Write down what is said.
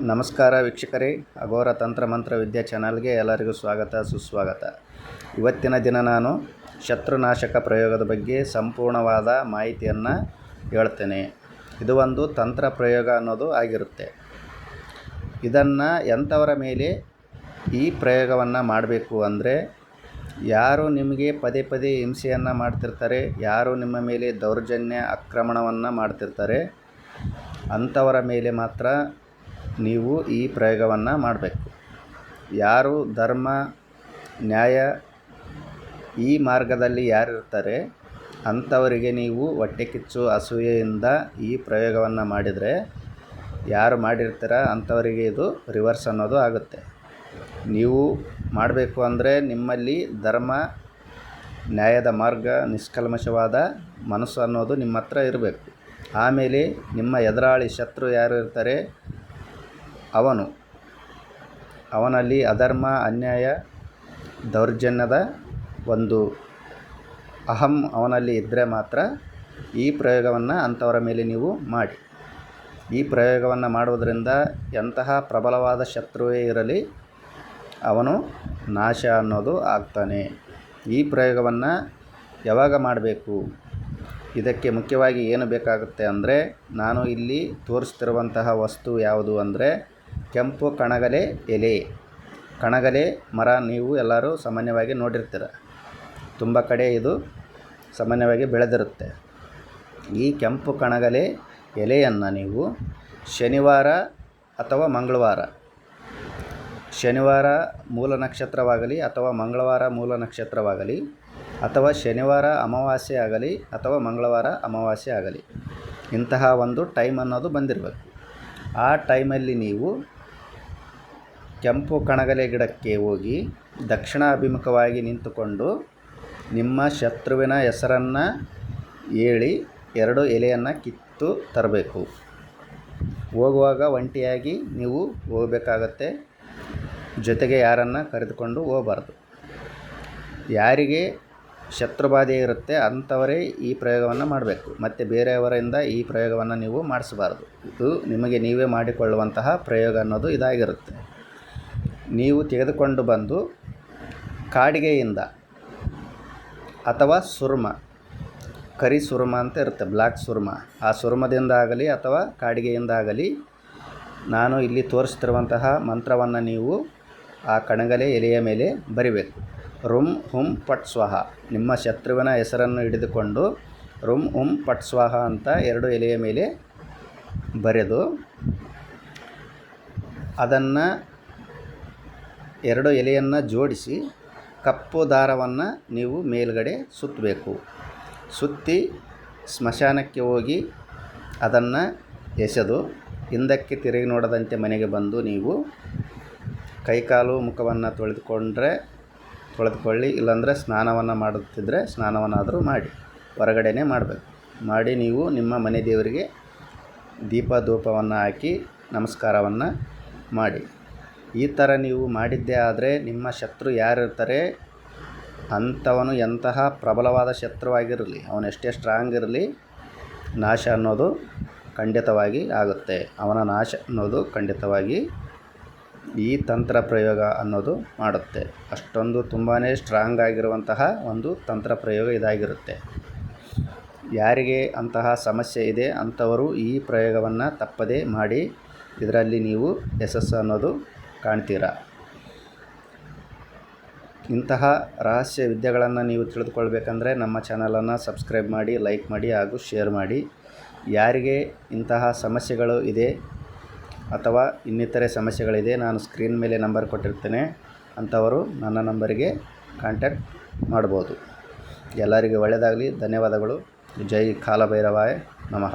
ನಮಸ್ಕಾರ ವೀಕ್ಷಕರೇ. ಅಘೋರ ತಂತ್ರ ಮಂತ್ರ ವಿದ್ಯಾ ಚಾನಲ್ಗೆ ಎಲ್ಲರಿಗೂ ಸ್ವಾಗತ, ಸುಸ್ವಾಗತ. ಇವತ್ತಿನ ದಿನ ನಾನು ಶತ್ರುನಾಶಕ ಪ್ರಯೋಗದ ಬಗ್ಗೆ ಸಂಪೂರ್ಣವಾದ ಮಾಹಿತಿಯನ್ನು ಹೇಳ್ತೇನೆ. ಇದು ಒಂದು ತಂತ್ರ ಪ್ರಯೋಗ ಅನ್ನೋದು ಆಗಿರುತ್ತೆ. ಇದನ್ನು ಎಂಥವರ ಮೇಲೆ ಈ ಪ್ರಯೋಗವನ್ನು ಮಾಡಬೇಕು ಅಂದರೆ, ಯಾರು ನಿಮಗೆ ಪದೇ ಪದೇ ಹಿಂಸೆಯನ್ನು ಮಾಡ್ತಿರ್ತಾರೆ, ಯಾರು ನಿಮ್ಮ ಮೇಲೆ ದೌರ್ಜನ್ಯ ಆಕ್ರಮಣವನ್ನು ಮಾಡ್ತಿರ್ತಾರೆ, ಅಂಥವರ ಮೇಲೆ ಮಾತ್ರ ನೀವು ಈ ಪ್ರಯೋಗವನ್ನು ಮಾಡಬೇಕು. ಯಾರು ಧರ್ಮ, ನ್ಯಾಯ ಈ ಮಾರ್ಗದಲ್ಲಿ ಯಾರಿರ್ತಾರೆ ಅಂಥವರಿಗೆ ನೀವು ಹೊಟ್ಟೆ ಕಿಚ್ಚು, ಅಸೂಯೆಯಿಂದ ಈ ಪ್ರಯೋಗವನ್ನು ಮಾಡಿದರೆ ಯಾರು ಮಾಡಿರ್ತೀರ ಅಂಥವರಿಗೆ ಇದು ರಿವರ್ಸ್ ಅನ್ನೋದು ಆಗುತ್ತೆ. ನೀವು ಮಾಡಬೇಕು ಅಂದರೆ ನಿಮ್ಮಲ್ಲಿ ಧರ್ಮ, ನ್ಯಾಯದ ಮಾರ್ಗ, ನಿಷ್ಕಲ್ಮಶವಾದ ಮನಸ್ಸು ಅನ್ನೋದು ನಿಮ್ಮ ಹತ್ರ ಇರಬೇಕು. ಆಮೇಲೆ ನಿಮ್ಮ ಎದುರಾಳಿ ಶತ್ರು ಯಾರು ಇರ್ತಾರೆ ಅವನು. ಅವನಲ್ಲಿ ಅಧರ್ಮ, ಅನ್ಯಾಯ, ದೌರ್ಜನ್ಯದ ಒಂದು ಅಹಂ ಅವನಲ್ಲಿ ಇದ್ದರೆ ಮಾತ್ರ ಈ ಪ್ರಯೋಗವನ್ನು ಅಂಥವರ ಮೇಲೆ ನೀವು ಮಾಡಿ. ಈ ಪ್ರಯೋಗವನ್ನು ಮಾಡುವುದರಿಂದ ಎಂತಹ ಪ್ರಬಲವಾದ ಶತ್ರುವೇ ಇರಲಿ, ಅವನು ನಾಶ ಅನ್ನೋದು ಆಗ್ತಾನೆ. ಈ ಪ್ರಯೋಗವನ್ನು ಯಾವಾಗ ಮಾಡಬೇಕು? ಇದಕ್ಕೆ ಮುಖ್ಯವಾಗಿ ಏನು ಬೇಕಾಗುತ್ತೆ ಅಂದರೆ, ನಾನು ಇಲ್ಲಿ ತೋರಿಸ್ತಿರುವಂತಹ ವಸ್ತು ಯಾವುದು ಅಂದರೆ ಕೆಂಪು ಕಣಗಲೆ ಎಲೆ. ಕಣಗಲೆ ಮರ ನೀವು ಎಲ್ಲರೂ ಸಾಮಾನ್ಯವಾಗಿ ನೋಡಿರ್ತೀರ. ತುಂಬ ಕಡೆ ಇದು ಸಾಮಾನ್ಯವಾಗಿ ಬೆಳೆದಿರುತ್ತೆ. ಈ ಕೆಂಪು ಕಣಗಲೆ ಎಲೆಯನ್ನು ನೀವು ಶನಿವಾರ ಅಥವಾ ಮಂಗಳವಾರ, ಶನಿವಾರ ಮೂಲ ನಕ್ಷತ್ರವಾಗಲಿ ಅಥವಾ ಮಂಗಳವಾರ ಮೂಲ ನಕ್ಷತ್ರವಾಗಲಿ ಅಥವಾ ಶನಿವಾರ ಅಮಾವಾಸ್ಯೆ ಆಗಲಿ ಅಥವಾ ಮಂಗಳವಾರ ಅಮಾವಾಸ್ಯೆ ಆಗಲಿ ಇಂತಹ ಒಂದು ಟೈಮ್ ಅನ್ನೋದು ಬಂದಿರಬೇಕು. ಆ ಟೈಮಲ್ಲಿ ನೀವು ಕೆಂಪು ಕಣಗಲೆ ಗಿಡಕ್ಕೆ ಹೋಗಿ ದಕ್ಷಿಣಾಭಿಮುಖವಾಗಿ ನಿಂತುಕೊಂಡು ನಿಮ್ಮ ಶತ್ರುವಿನ ಹೆಸರನ್ನು ಹೇಳಿ ಎರಡು ಎಲೆಯನ್ನು ಕಿತ್ತು ತರಬೇಕು. ಹೋಗುವಾಗ ಒಂಟಿಯಾಗಿ ನೀವು ಹೋಗಬೇಕಾಗತ್ತೆ. ಜೊತೆಗೆ ಯಾರನ್ನು ಕರೆದುಕೊಂಡು ಹೋಗಬಾರ್ದು. ಯಾರಿಗೆ ಶತ್ರುಬಾಧೆ ಇರುತ್ತೆ ಅಂಥವರೇ ಈ ಪ್ರಯೋಗವನ್ನು ಮಾಡಬೇಕು. ಮತ್ತು ಬೇರೆಯವರಿಂದ ಈ ಪ್ರಯೋಗವನ್ನು ನೀವು ಮಾಡಿಸಬಾರ್ದು. ಇದು ನಿಮಗೆ ನೀವೇ ಮಾಡಿಕೊಳ್ಳುವಂತಹ ಪ್ರಯೋಗ ಅನ್ನೋದು ಇದಾಗಿರುತ್ತೆ. ನೀವು ತೆಗೆದುಕೊಂಡು ಬಂದು ಕಾಡಿಗೆಯಿಂದ ಅಥವಾ ಸುರ್ಮ, ಕರಿ ಸುರ್ಮ ಅಂತ ಇರುತ್ತೆ ಬ್ಲ್ಯಾಕ್ ಸುರ್ಮ. ಆ ಸುರ್ಮದಿಂದಾಗಲಿ ಅಥವಾ ಕಾಡಿಗೆಯಿಂದಾಗಲಿ ನಾನು ಇಲ್ಲಿ ತೋರಿಸ್ತಿರುವಂತಹ ಮಂತ್ರವನ್ನು ನೀವು ಆ ಕಣಗಲೆ ಎಲೆಯ ಮೇಲೆ ಬರಿಬೇಕು. ರುಮ್ ಹುಂ ಪಟ್ ಸ್ವಾಹ. ನಿಮ್ಮ ಶತ್ರುವಿನ ಹೆಸರನ್ನು ಹಿಡಿದುಕೊಂಡು ರುಮ್ ಹುಂ ಪಟ್ ಸ್ವಾಹ ಅಂತ ಎರಡು ಎಲೆಯ ಮೇಲೆ ಬರೆದು ಅದನ್ನು ಎರಡು ಎಲೆಯನ್ನು ಜೋಡಿಸಿ ಕಪ್ಪು ದಾರವನ್ನು ನೀವು ಮೇಲುಗಡೆ ಸುತ್ತಬೇಕು ಸುತ್ತಿ ಸ್ಮಶಾನಕ್ಕೆ ಹೋಗಿ ಅದನ್ನು ಎಸೆದು ಹಿಂದಕ್ಕೆ ತಿರುಗಿ ನೋಡದಂತೆ ಮನೆಗೆ ಬಂದು ನೀವು ಕೈಕಾಲು ಮುಖವನ್ನು ತೊಳೆದುಕೊಂಡ್ರೆ, ತೊಳೆದುಕೊಳ್ಳಿ, ಇಲ್ಲಾಂದರೆ ಸ್ನಾನವನ್ನು ಮಾಡುತ್ತಿದ್ದರೆ ಸ್ನಾನವನ್ನಾದರೂ ಮಾಡಿ, ಹೊರಗಡೆನೇ ಮಾಡಬೇಕು. ಮಾಡಿ ನೀವು ನಿಮ್ಮ ಮನೆ ದೇವರಿಗೆ ದೀಪ ಧೂಪವನ್ನು ಹಾಕಿ ನಮಸ್ಕಾರವನ್ನು ಮಾಡಿ. ಈ ಥರ ನೀವು ಮಾಡಿದ್ದೇ ಆದರೆ ನಿಮ್ಮ ಶತ್ರು ಯಾರಿರ್ತಾರೆ ಅಂಥವನು ಎಂತಹ ಪ್ರಬಲವಾದ ಶತ್ರುವಾಗಿರಲಿ, ಅವನು ಎಷ್ಟೇ ಸ್ಟ್ರಾಂಗ್ ಇರಲಿ, ನಾಶ ಅನ್ನೋದು ಖಂಡಿತವಾಗಿ ಆಗುತ್ತೆ. ಅವನ ನಾಶ ಅನ್ನೋದು ಖಂಡಿತವಾಗಿ ಈ ತಂತ್ರ ಪ್ರಯೋಗ ಅನ್ನೋದು ಮಾಡುತ್ತೆ. ಅಷ್ಟೊಂದು ತುಂಬಾ ಸ್ಟ್ರಾಂಗ್ ಆಗಿರುವಂತಹ ಒಂದು ತಂತ್ರ ಪ್ರಯೋಗ ಇದಾಗಿರುತ್ತೆ. ಯಾರಿಗೆ ಅಂತಹ ಸಮಸ್ಯೆ ಇದೆ ಅಂಥವರು ಈ ಪ್ರಯೋಗವನ್ನು ತಪ್ಪದೇ ಮಾಡಿ, ಇದರಲ್ಲಿ ನೀವು ಯಶಸ್ಸು ಅನ್ನೋದು ಕಾಣ್ತೀರ? ಇಂತಹ ರಹಸ್ಯ ವಿದ್ಯೆಗಳನ್ನು ನೀವು ತಿಳಿದುಕೊಳ್ಬೇಕಂದ್ರೆ ನಮ್ಮ ಚಾನಲನ್ನು ಸಬ್ಸ್ಕ್ರೈಬ್ ಮಾಡಿ, ಲೈಕ್ ಮಾಡಿ ಹಾಗೂ ಶೇರ್ ಮಾಡಿ. ಯಾರಿಗೆ ಇಂತಹ ಸಮಸ್ಯೆಗಳು ಇದೆ ಅಥವಾ ಇನ್ನಿತರೆ ಸಮಸ್ಯೆಗಳಿದೆ, ನಾನು ಸ್ಕ್ರೀನ್ ಮೇಲೆ ನಂಬರ್ ಕೊಟ್ಟಿರ್ತೇನೆ, ಅಂಥವರು ನನ್ನ ನಂಬರಿಗೆ ಕಾಂಟ್ಯಾಕ್ಟ್ ಮಾಡ್ಬೋದು. ಎಲ್ಲರಿಗೂ ಒಳ್ಳೆಯದಾಗಲಿ. ಧನ್ಯವಾದಗಳು. ಜೈ ಕಾಲಭೈರವಾಯ್ ನಮಃ.